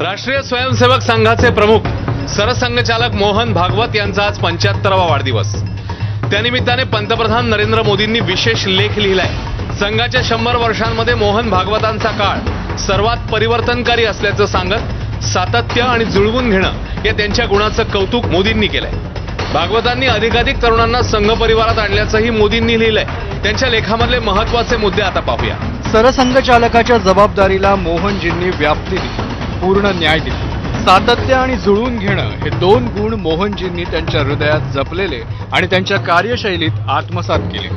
राष्ट्रीय स्वयंसेवक संघाचे प्रमुख सरसंघचालक मोहन भागवत यांचा आज पंच्याहत्तरावा वाढदिवस. त्यानिमित्ताने पंतप्रधान नरेंद्र मोदींनी विशेष लेख लिहिलाय. संघाच्या शंभर वर्षांमध्ये मोहन भागवतांचा काळ सर्वात परिवर्तनकारी असल्याचं सांगत सातत्य आणि जुळवून घेणं या त्यांच्या गुणाचं कौतुक मोदींनी केलंय. भागवतांनी अधिकाधिक तरुणांना संघ परिवारात आणल्याचंही मोदींनी लिहिलंय. त्यांच्या लेखामधले महत्त्वाचे मुद्दे आता पाहूया. सरसंघचालकाच्या जबाबदारीला मोहनजींनी व्याप्ती दिली. पूर्ण न्याय दिला. सातत्य आणि जुळवून घेणं हे दोन गुण मोहनजींनी त्यांच्या हृदयात जपलेले आणि त्यांच्या कार्यशैलीत आत्मसात केले.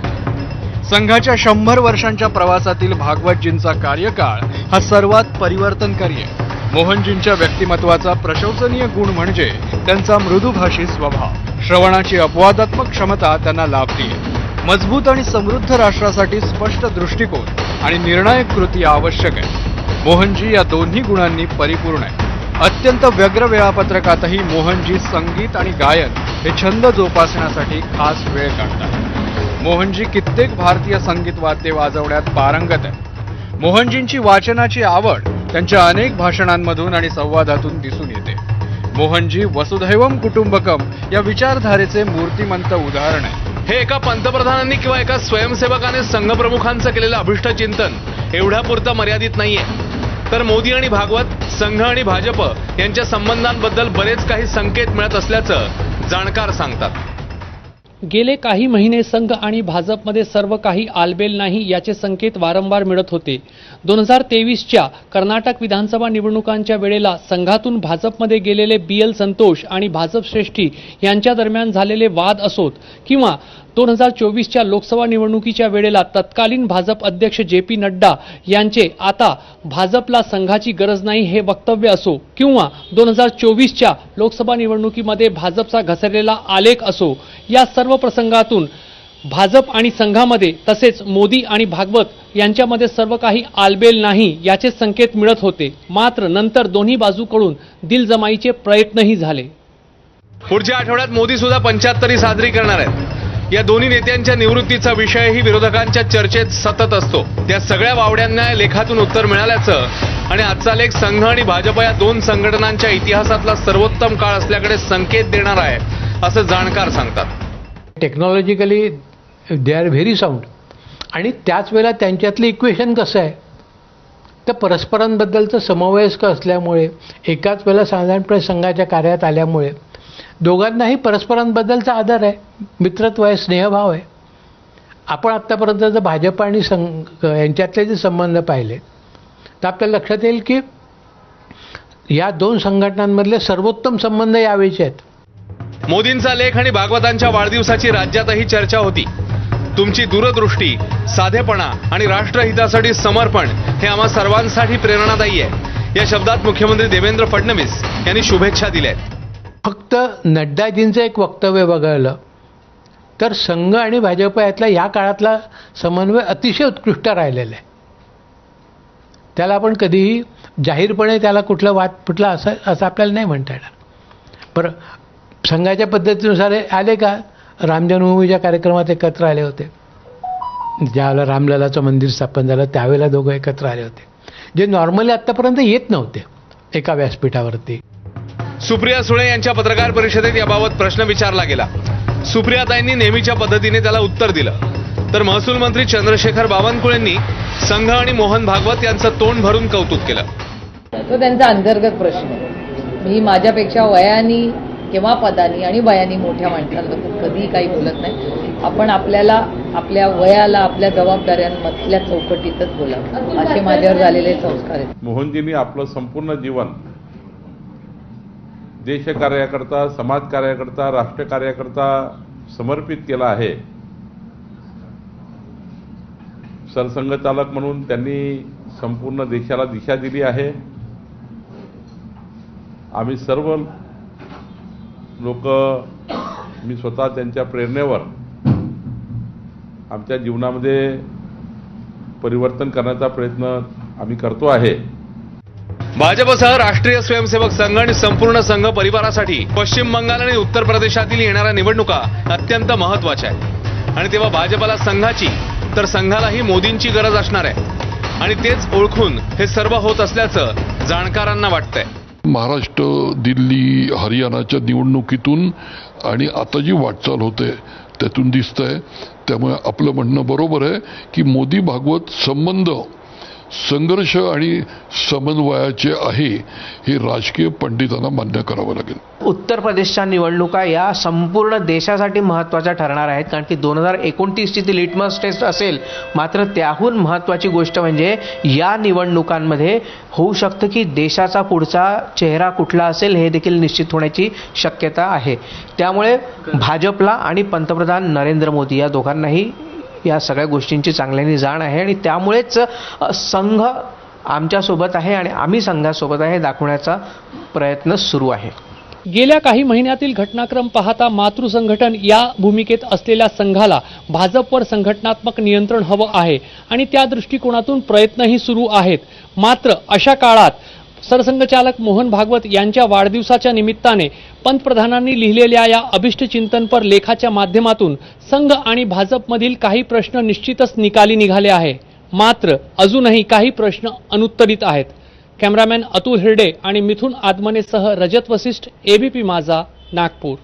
संघाच्या शंभर वर्षांच्या प्रवासातील भागवतजींचा कार्यकाळ हा सर्वात परिवर्तनकारी आहे. मोहनजींच्या व्यक्तिमत्वाचा प्रशंसनीय गुण म्हणजे त्यांचा मृदुभाषी स्वभाव. श्रवणाची अपवादात्मक क्षमता त्यांना लाभली आहे मजबूत आणि समृद्ध राष्ट्रासाठी स्पष्ट दृष्टिकोन आणि निर्णायक कृती आवश्यक आहे. मोहनजी या दोन्ही गुणांनी परिपूर्ण आहे. अत्यंत व्यग्र वेळापत्रकातही मोहनजी संगीत आणि गायन हे छंद जोपासण्यासाठी खास वेळ काढतात. मोहनजी कित्येक भारतीय संगीत वाद्ये वाजवण्यात पारंगत आहे मोहनजींची वाचनाची आवड त्यांच्या अनेक भाषणांमधून आणि संवादातून दिसून येते. मोहनजी वसुधैवम कुटुंबकम या विचारधारेचे मूर्तिमंत उदाहरण आहे हे एका पंतप्रधानांनी किंवा एका स्वयंसेवकाने संघप्रमुखांचं केलेलं अभिष्ट चिंतन एवढ्यापुरतं मर्यादित नाहीये. तर मोदी आणि भागवत संघ आणि भाजप यांच्या संबंधांबद्दल बरेच काही संकेत मिळत असल्याचं जाणकार सांगतात. गेले काही महिने संघ आणि भाजपमध्ये सर्व काही आलबेल नाही याचे संकेत वारंवार मिळत होते. दोन हजार तेवीसच्या कर्नाटक विधानसभा निवडणुकांच्या वेळेला संघातून भाजपमध्ये गेलेले बी एल संतोष आणि भाजप श्रेष्ठी यांच्या दरम्यान झालेले वाद असोत किंवा दोन हजार चोवीसच्या लोकसभा निवडणुकीच्या वेळेला तत्कालीन भाजप अध्यक्ष जे पी नड्डा यांचे आता भाजपला संघाची गरज नाही हे वक्तव्य असो किंवा दोन हजार चोवीसच्या लोकसभा निवडणुकीमध्ये भाजपचा घसरलेला आलेख असो या सर्व प्रसंगातून भाजप आणि संघामध्ये तसेच मोदी आणि भागवत यांच्यामध्ये सर्व काही आलबेल नाही याचे संकेत मिळत होते. मात्र नंतर दोन्ही बाजूकडून दिलजमाईचे प्रयत्नही झाले. पुढच्या आठवड्यात मोदी सुद्धा पंच्याहत्तरी साजरी करणार आहेत. या दोन्ही नेत्यांच्या निवृत्तीचा विषयही विरोधकांच्या चर्चेत सतत असतो. त्या सगळ्या वावड्यांना लेखातून उत्तर मिळाल्याचं आणि आजचा लेख संघ आणि भाजप या दोन संघटनांच्या इतिहासातला सर्वोत्तम काळ असल्याकडे संकेत देणार आहे असं जाणकार सांगतात. Technologically they are very sound आणि त्याच वेळेला त्यांच्यातलं इक्वेशन कसं आहे? तर परस्परांबद्दलचं समवयस्क असल्यामुळे एकाच वेळेला साधारणपणे संघाच्या कार्यात आल्यामुळे दोघांनाही परस्परांबद्दलचा आदर आहे मित्रत्व आहे स्नेहभाव आहे. आपण आत्तापर्यंत जर भाजप आणि संघ यांच्यातले जे संबंध पाहिले तर आपल्याला लक्षात येईल की या दोन संघटनांमधले सर्वोत्तम संबंध यावेळीचे आहेत. मोदींचा लेख आणि भागवतांच्या वाढदिवसाची राज्यातही चर्चा होती. तुमची दूरदृष्टी साधेपणा आणि राष्ट्रहितासाठी समर्पण हे आम्हा सर्वांसाठी प्रेरणादायी आहे. या शब्दात मुख्यमंत्री देवेंद्र फडणवीस यांनी शुभेच्छा दिल्या आहेत फक्त नड्डाजींचं एक वक्तव्य वगळलं तर संघ आणि भाजप यातला या काळातला समन्वय अतिशय उत्कृष्ट राहिलेला आहे. त्याला आपण कधीही जाहीरपणे त्याला कुठलं वाद फुटला असं असं आपल्याला नाही म्हणता येणार. बरं संघाच्या पद्धतीनुसार हे आले का? राम जन्मभूमीच्या कार्यक्रमात एकत्र आले होते. ज्यावेळेला रामललाचं मंदिर स्थापन झालं त्यावेळेला दोघं एकत्र आले होते. जे नॉर्मली आत्तापर्यंत येत नव्हते एका व्यासपीठावरती. सुप्रिया सुळे यांच्या पत्रकार परिषदेत याबाबत प्रश्न विचारला गेला. सुप्रियाताईंनी नेहमीच्या पद्धतीने त्याला उत्तर दिलं. तर महसूल मंत्री चंद्रशेखर बावनकुळेंनी संघ आणि मोहन भागवत यांचं तोंड भरून कौतुक केलं. तो त्यांचा अंतर्गत प्रश्न. मी माझ्यापेक्षा वयानी किंवा पदानी आणि वयानी मोठ्या माणसांबद्दल कधीही काही बोलत नाही. आपण आपल्याला आपल्या वयाला आपल्या जबाबदाऱ्यांमधल्या चौकटीतच बोलावं. असे माझ्यावर झालेले संस्कार आहेत. मोहनजींनी आपलं संपूर्ण जीवन देशकार्याकरता समाजकार्याकरता राष्ट्रकार्याकरता समर्पित केलं आहे. सरसंघचालक म्हणून त्यांनी संपूर्ण देशाला दिशा दिली आहे. आम्ही सर्व लोक मी स्वतः त्यांच्या प्रेरणेवर आमच्या जीवनामध्ये परिवर्तन करण्याचा प्रयत्न आम्ही करतो आहे. भाजपसह राष्ट्रीय स्वयंसेवक संघ आणि संपूर्ण संघ परिवारासाठी पश्चिम बंगाल आणि उत्तर प्रदेशातील येणाऱ्या निवडणुका अत्यंत महत्त्वाच्या आहेत. आणि तेव्हा भाजपला संघाची तर संघालाही मोदींची गरज असणार आहे. आणि तेच ओळखून हे सर्व होत असल्याचं जाणकारांना वाटतंय. महाराष्ट्र दिल्ली हरियाणाच्या निवडणुकीतून आणि आता जी वाटचाल होते त्यातून दिसतंय. त्यामुळे आपलं म्हणणं बरोबर आहे की मोदी भागवत संबंध संघर्ष आणि समन्वयाचे आहे हे राजकीय पंडितांना मान्य करावं लागेल. उत्तर प्रदेशच्या निवडणुका या संपूर्ण देशासाठी महत्त्वाच्या ठरणार आहेत कारण की दोन हजार एकोणतीसची ती लिटमस टेस्ट असेल मात्र त्याहून महत्त्वाची गोष्ट म्हणजे या निवडणुकांमध्ये होऊ शकतं की देशाचा पुढचा चेहरा कुठला असेल हे देखील निश्चित होण्याची शक्यता आहे. त्यामुळे भाजपला आणि पंतप्रधान नरेंद्र मोदी या दोघांनाही या सगळ्या गोष्टींची चांगल्याने जाण आहे आणि त्यामुळेच संघ आमच्यासोबत आहे आणि आम्ही संघासोबत आहे हे दाखवण्याचा प्रयत्न सुरू आहे. गेल्या काही महिन्यातील घटनाक्रम पाहता मातृसंघटन या भूमिकेत असलेल्या संघाला भाजपवर संघटनात्मक नियंत्रण हवं आहे आणि त्या दृष्टिकोनातून प्रयत्नही सुरू आहेत. मात्र अशा काळात सरसंघचालक मोहन भागवत यांच्या वाढदिवसाच्या निमित्ताने पंतप्रधानांनी लिहिलेल्या या अभिष्टचिंतनपर लेखाच्या माध्यमातून संघ आणि भाजपमधील काही प्रश्न निश्चितच निकाली निघाले आहे. मात्र अजूनही काही प्रश्न अनुत्तरित आहेत. कॅमेरामॅन अतुल हिरडे आणि मिथुन आदमनेसह रजत वसिष्ठ एबीपी माझा नागपूर.